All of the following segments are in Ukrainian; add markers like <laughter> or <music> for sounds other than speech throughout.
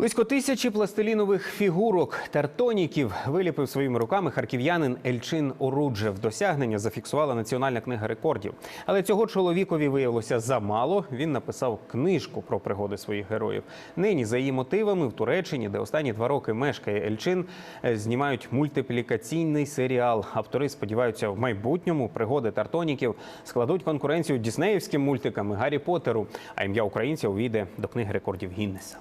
Близько тисячі пластилінових фігурок тартоніків виліпив своїми руками харків'янин Ельчин Оруджев. Досягнення зафіксувала Національна книга рекордів. Але цього чоловікові виявилося замало. Він написав книжку про пригоди своїх героїв. Нині за її мотивами в Туреччині, де останні два роки мешкає Ельчин, е, знімають мультиплікаційний серіал. Автори сподіваються, в майбутньому пригоди тартоніків складуть конкуренцію діснеївським мультикам і Гаррі Поттеру. А ім'я українця увійде до книги рекордів Гіннеса.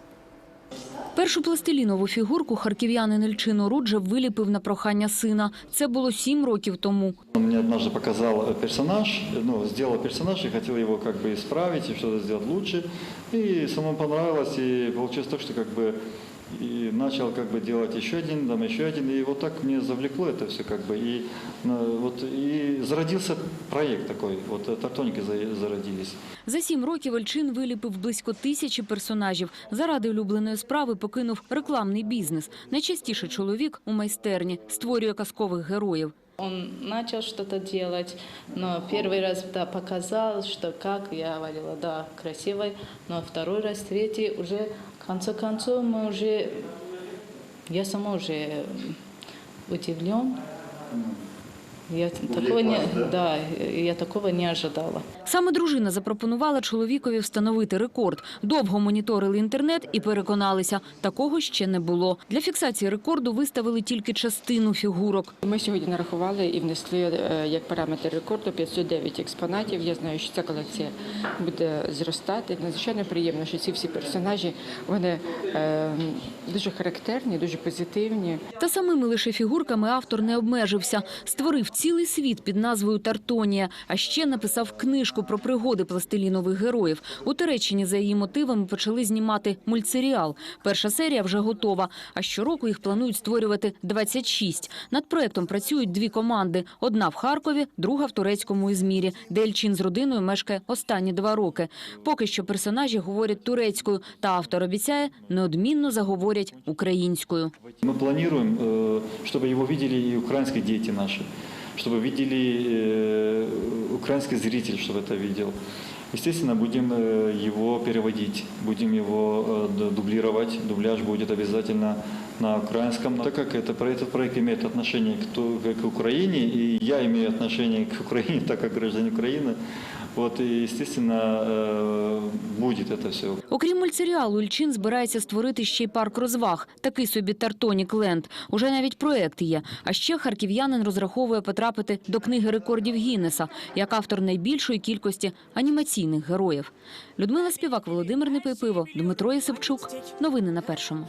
Першу пластилінову фігурку харків'янин Ільчин Оруджев виліпив на прохання сина. Це було сім років тому. Он мне однажды показал э, персонаж, ну, сделал персонаж и хотел его как бы исправить и что-то сделать лучше. И самому понравилось, и получилось так, что как бы и начал как бы делать еще один, там еще один, и вот так мне завлекло это все как бы, и э, вот и зародился проект такой, вот э, тартоники за- зародились. За сім років Ельчин виліпив близько тисячі персонажів. Заради улюбленої справи покинув рекламний бізнес. Найчастіше чоловік у майстерні створює казкових героїв. Он начал что-то делать, но первый раз да, показал, что как, я говорила, да, красивый, но второй раз, третий, уже, в конце концов, мы уже, я сама уже удивлен. Я такого не, да, я такого не ожидала. Саме дружина запропонувала чоловікові встановити рекорд. Довго моніторили інтернет і переконалися, такого ще не було. Для фіксації рекорду виставили тільки частину фігурок. Ми сьогодні нарахували і внесли е, як параметр рекорду 509 експонатів. Я знаю, що ця колекція буде зростати. Надзвичайно приємно, що ці всі персонажі вони е, дуже характерні, дуже позитивні. Та самими лише фігурками автор не обмежився. Створив цілий світ під назвою Тартонія, а ще написав книжку про пригоди пластилінових героїв. У Туреччині за її мотивами почали знімати мультсеріал. Перша серія вже готова, а щороку їх планують створювати 26. Над проектом працюють дві команди: одна в Харкові, друга в турецькому Ізмірі, де Ельчин з родиною мешкає останні два роки. Поки що персонажі говорять турецькою, та автор обіцяє, неодмінно заговорять українською. Мы планируем, э, чтобы его видели и украинские дети наши, чтобы видели э, украинский зритель, чтобы это видел. Естественно, будем э, его переводить, будем его э, д- дублировать. Дубляж будет обязательно на украинском. Так как это, про- этот проект имеет отношение к, ту- к Украине, и я имею отношение к Украине, <laughs> так как гражданин Украины, вот, и, естественно, э, будет это все. Окрім мультсеріалу, Ільчин збирається створити ще й парк розваг, такий собі Тартонік Ленд. Уже навіть проект є. А ще харків'янин розраховує потрапити до книги рекордів Гіннеса як автор найбільшої кількості анімаційних героїв. Людмила Співак, Володимир Непипиво, Дмитро Єсипчук. Новини на першому.